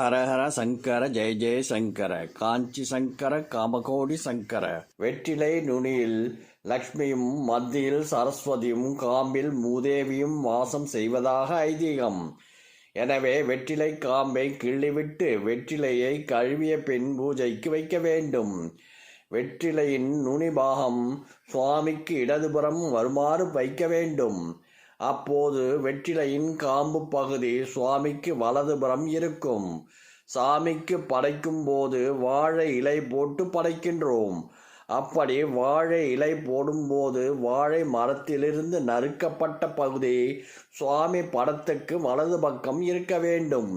ஹரஹர சங்கர ஜெய ஜெய சங்கர காஞ்சி சங்கர காமகோடி சங்கர. வெற்றிலை நுனியில் லக்ஷ்மியும் மத்தியில் சரஸ்வதியும் காம்பில் மூதேவியும் வாசம் செய்வதாக ஐதீகம். எனவே வெற்றிலை காம்பை கிள்ளிவிட்டு வெற்றிலையை கழுவிய பின் பூஜைக்கு வைக்க வேண்டும். வெற்றிலையின் நுனி பாகம் சுவாமிக்கு இடதுபுறம் வருமாறு வைக்க வேண்டும். அப்போது வெற்றிலையின் காம்பு பகுதி சுவாமிக்கு வலதுபுறம் இருக்கும். சாமிக்கு படைக்கும் போது வாழை இலை போட்டு படைக்கின்றோம். அப்படி வாழை இலை போடும்போது வாழை மரத்திலிருந்து நறுக்கப்பட்ட பகுதி சுவாமி படத்துக்கு வலது பக்கம் இருக்க வேண்டும்.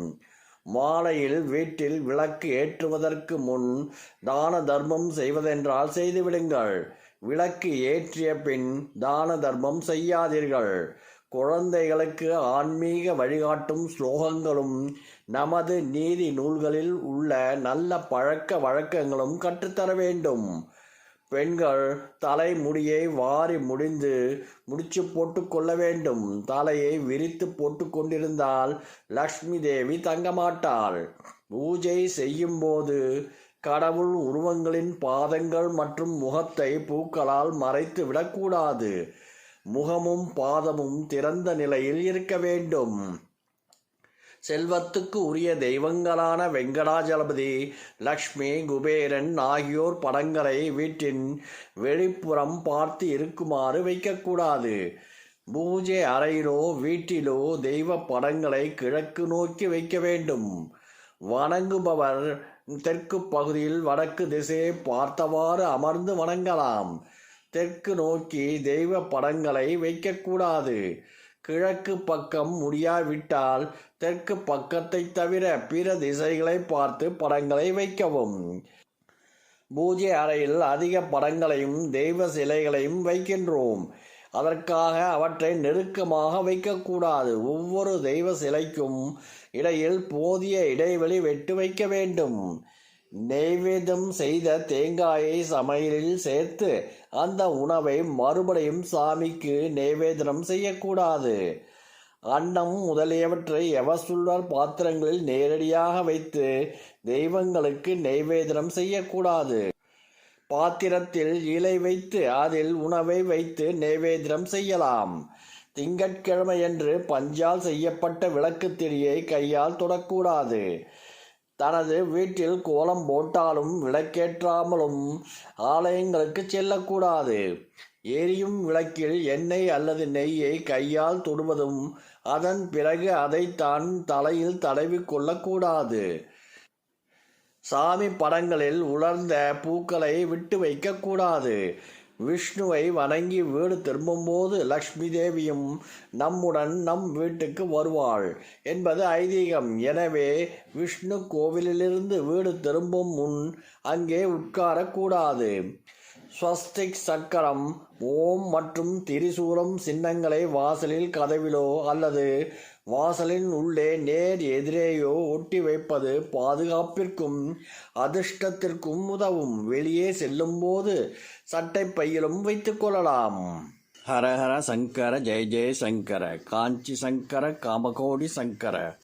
மாலையில் வீட்டில் விளக்கு ஏற்றுவதற்கு முன் தான தர்மம் செய்வதென்றால் செய்துவிடுங்கள். விளக்கு ஏற்றிய பின் தான தர்மம் செய்யாதீர்கள். குழந்தைகளுக்கு ஆன்மீக வழிகாட்டும் ஸ்லோகங்களும் நமது நீதி நூல்களில் உள்ள நல்ல பழக்க வழக்கங்களும் கற்றுத்தர வேண்டும். பெண்கள் தலைமுடியை வாரி முடிந்து முடிச்சு போட்டு கொள்ள வேண்டும். தலையை விரித்து போட்டு கொண்டிருந்தால் லக்ஷ்மி தேவி தங்கமாட்டாள். பூஜை செய்யும்போது கடவுள் உருவங்களின் பாதங்கள் மற்றும் முகத்தை பூக்களால் மறைத்து விடக்கூடாது. முகமும் பாதமும் திறந்த நிலையில் இருக்க வேண்டும். செல்வத்துக்கு உரிய தெய்வங்களான வெங்கடாஜலபதி லக்ஷ்மி குபேரன் ஆகியோர் படங்களை வீட்டின் வெளிப்புறம் பார்த்து இருக்குமாறு வைக்கக்கூடாது. பூஜை அறையிலோ வீட்டிலோ தெய்வ படங்களை கிழக்கு நோக்கி வைக்க வேண்டும். வணங்குபவர் தெற்கு பகுதியில் வடக்கு திசையை பார்த்தவாறு அமர்ந்து வணங்கலாம். தெற்கு நோக்கி தெய்வ படங்களை வைக்கக்கூடாது. கிழக்கு பக்கம் முடியாவிட்டால் தெற்கு பக்கத்தை தவிர பிற திசைகளை பார்த்து படங்களை வைக்கவும். பூஜை அறையில் அதிக படங்களையும் தெய்வ சிலைகளையும் வைக்கின்றோம். அதற்காக அவற்றை நெருக்கமாக வைக்கக்கூடாது. ஒவ்வொரு தெய்வ சிலைக்கும் இடையில் போதிய இடைவெளி வெட்டு வைக்க வேண்டும். நெய்வேதம் செய்த தேங்காயை சமையலில் சேர்த்து அந்த உணவை மறுபடியும் சாமிக்கு நெய்வேதனம் செய்யக்கூடாது. அன்னம் முதலியவற்றை எவசுள்ளர் பாத்திரங்களில் நேரடியாக வைத்து தெய்வங்களுக்கு நெய்வேதனம் செய்யக்கூடாது. பாத்திரத்தில் இலை வைத்து அதில் உணவை வைத்து நெய்வேதனம் செய்யலாம். திங்கட்கிழமையன்று பஞ்சால் செய்யப்பட்ட விளக்கு திரியை கையால் தொடக்கூடாது. தனது வீட்டில் கோலம் போட்டாலும் விளக்கேற்றாமலும் ஆலயங்களுக்கு செல்லக்கூடாது. எரியும் விளக்கில் எண்ணெய் அல்லது நெய்யை கையால் தொடுவதும் அதன் பிறகு அதை தான் தலையில் தடவி கொள்ளக்கூடாது. சாமி படங்களில் உலர்ந்த பூக்களை விட்டு வைக்கக்கூடாது. விஷ்ணுவை வணங்கி வீடு திரும்பும்போது லக்ஷ்மி தேவியும் நம்முடன் நம் வீட்டுக்கு வருவாள் என்பது ஐதீகம். எனவே விஷ்ணு கோவிலிலிருந்து வீடு திரும்பும் முன் அங்கே உட்காரக்கூடாது. ஸ்வஸ்திக் சக்கரம் ஓம் மற்றும் திரிசூலம் சின்னங்களை வாசலில் கதவிலோ அல்லது வாசலின் உள்ளே நேர் எதிரேயோ ஒட்டி வைப்பது பாதுகாப்பிற்கும் அதிர்ஷ்டத்திற்கும் உதவும். வெளியே செல்லும்போது சட்டை பையிலும் வைத்துக் கொள்ளலாம். ஹரஹர சங்கர ஜெய ஜெய சங்கர காஞ்சி சங்கர காமகோடி சங்கர.